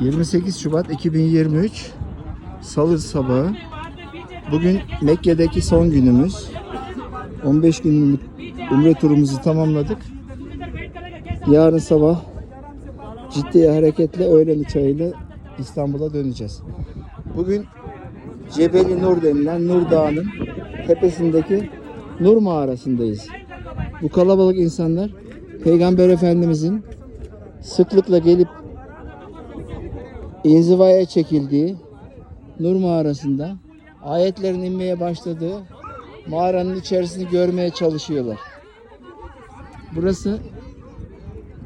28 Şubat 2023 Salı sabahı. Bugün Mekke'deki son günümüz. 15 günlük umre turumuzu tamamladık. Yarın sabah ciddi hareketle öğlen uçağıyla İstanbul'a döneceğiz. Bugün Cebeli Nur denilen Nur Dağı'nın tepesindeki Nur mağarasındayız. Bu kalabalık insanlar Peygamber Efendimizin sıklıkla gelip inzivaya çekildiği Nur mağarasında ayetlerin inmeye başladığı mağaranın içerisini görmeye çalışıyorlar. Burası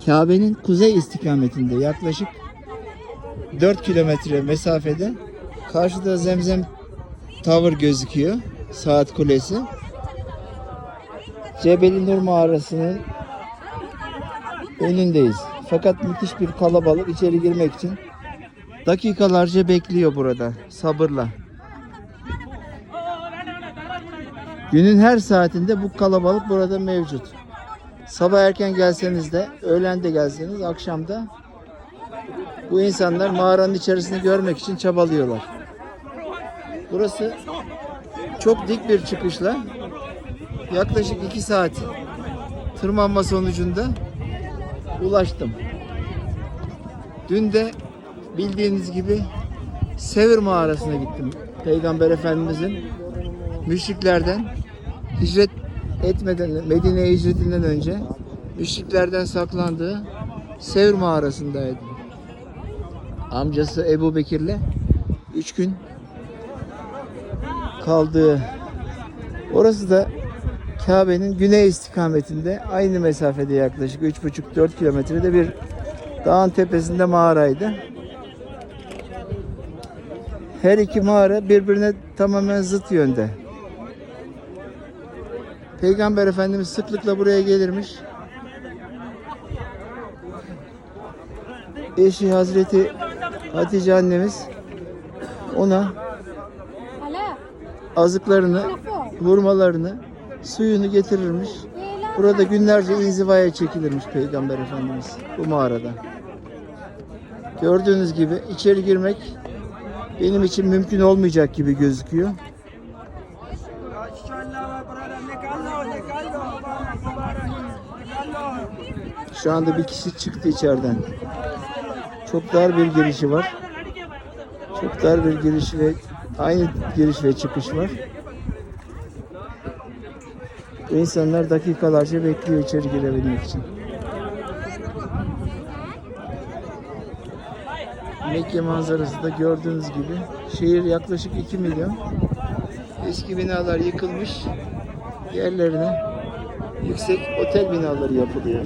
Kabe'nin kuzey istikametinde yaklaşık 4 kilometre mesafede karşıda Zemzem Tower gözüküyor. Saat Kulesi. Cebeli Nur mağarasının önündeyiz. Fakat müthiş bir kalabalık içeri girmek için dakikalarca bekliyor burada sabırla. Günün her saatinde bu kalabalık burada mevcut. Sabah erken gelseniz de, öğlen de gelseniz, akşamda bu insanlar mağaranın içerisini görmek için çabalıyorlar. Burası çok dik bir çıkışla yaklaşık 2 saat tırmanma sonucunda ulaştım. Dün de bildiğiniz gibi Sevir mağarasına gittim. Peygamber Efendimizin müşriklerden hicret etmeden Medine'ye hicretinden önce müşriklerden saklandığı Sevr mağarasındaydım. Amcası Ebu Bekir'le 3 gün kaldığı orası da Kabe'nin güney istikametinde aynı mesafede yaklaşık 3,5-4 kilometrede bir dağın tepesinde mağaraydı. Her iki mağara birbirine tamamen zıt yönde. Peygamber Efendimiz sıklıkla buraya gelirmiş. Eşi Hazreti Hatice annemiz ona azıklarını, hurmalarını, suyunu getirirmiş. Burada günlerce inzivaya çekilirmiş Peygamber Efendimiz bu mağarada. Gördüğünüz gibi içeri girmek benim için mümkün olmayacak gibi gözüküyor. Şu anda bir kişi çıktı içeriden. Çok dar bir girişi var. Çok dar bir giriş ve aynı giriş ve çıkış var. İnsanlar dakikalarca bekliyor içeri girebilmek için. Mekke manzarası da gördüğünüz gibi şehir yaklaşık 2 milyon. Eski binalar yıkılmış. Yerlerine yüksek otel binaları yapılıyor.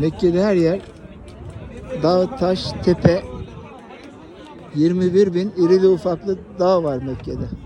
Mekke'de her yer dağ, taş, tepe 21 bin irili ufaklı dağ var Mekke'de.